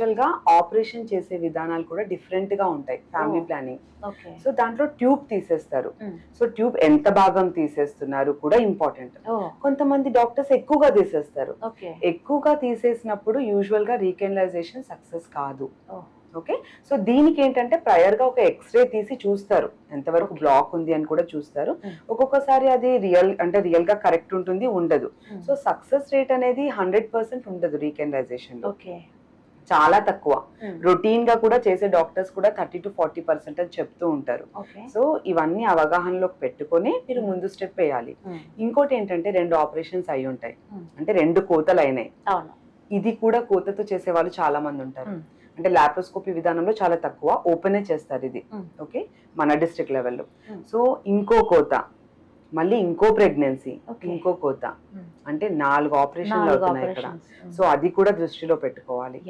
యాక్చువల్గా ఆపరేషన్ చేసే విధానాలు కూడా డిఫరెంట్గా ఉంటాయి ఫ్యామిలీ Oh. ప్లానింగ్ సో దాంట్లో ట్యూబ్ తీసేస్తారు. సో ట్యూబ్ ఎంత భాగం తీసేస్తున్నారు కూడా ఇంపార్టెంట్ ఓ కొంతమంది డాక్టర్స్ ఎక్కువగా తీసేస్తారు. ఎక్కువగా తీసేసినప్పుడు యూజువల్గా రీకెనలైజేషన్ సక్సెస్ కాదు. Oh. ఓకే సో దీనికి ఏంటంటే ప్రయర్గా ఒక ఎక్స్రే తీసి చూస్తారు. ఎంతవరకు. బ్లాక్ ఉంది అని కూడా చూస్తారు. Mm. ఒక్కొక్కసారి అది రియల్ అంటే రియల్గా కరెక్ట్ ఉంటుంది ఉండదు. Hmm. సో సక్సెస్ రేట్ అనేది హండ్రెడ్ పర్సెంట్ ఉండదు రీకెనలైజేషన్లో. ఓకే చాలా తక్కువ Hmm. రొటీన్గా కూడా చేసే డాక్టర్స్ కూడా థర్టీ టు ఫార్టీ పర్సెంట్ అని చెప్తూ ఉంటారు సో ఇవన్నీ అవగాహనలోకి పెట్టుకొని మీరు ముందు స్టెప్ వేయాలి Hmm. ఇంకోటి ఏంటంటే రెండు ఆపరేషన్స్ అయి ఉంటాయి Hmm. అంటే రెండు కోతలు అయినాయి ఇది కూడా కోతతో చేసే వాళ్ళు చాలా మంది ఉంటారు Hmm. అంటే లాప్రోస్కోపీ విధానంలో చాలా తక్కువ ఓపెనే చేస్తారు ఇది Hmm. ఓకే మన డిస్ట్రిక్ట్ లెవెల్లో Hmm. సో ఇంకో కోత మళ్ళీ ఇంకో ప్రెగ్నెన్సీ. ఇంకో కోత Hmm. అంటే నాలుగు ఆపరేషన్లు అవుతున్నాయి ఇక్కడ. Hmm. సో అది కూడా దృష్టిలో పెట్టుకోవాలి.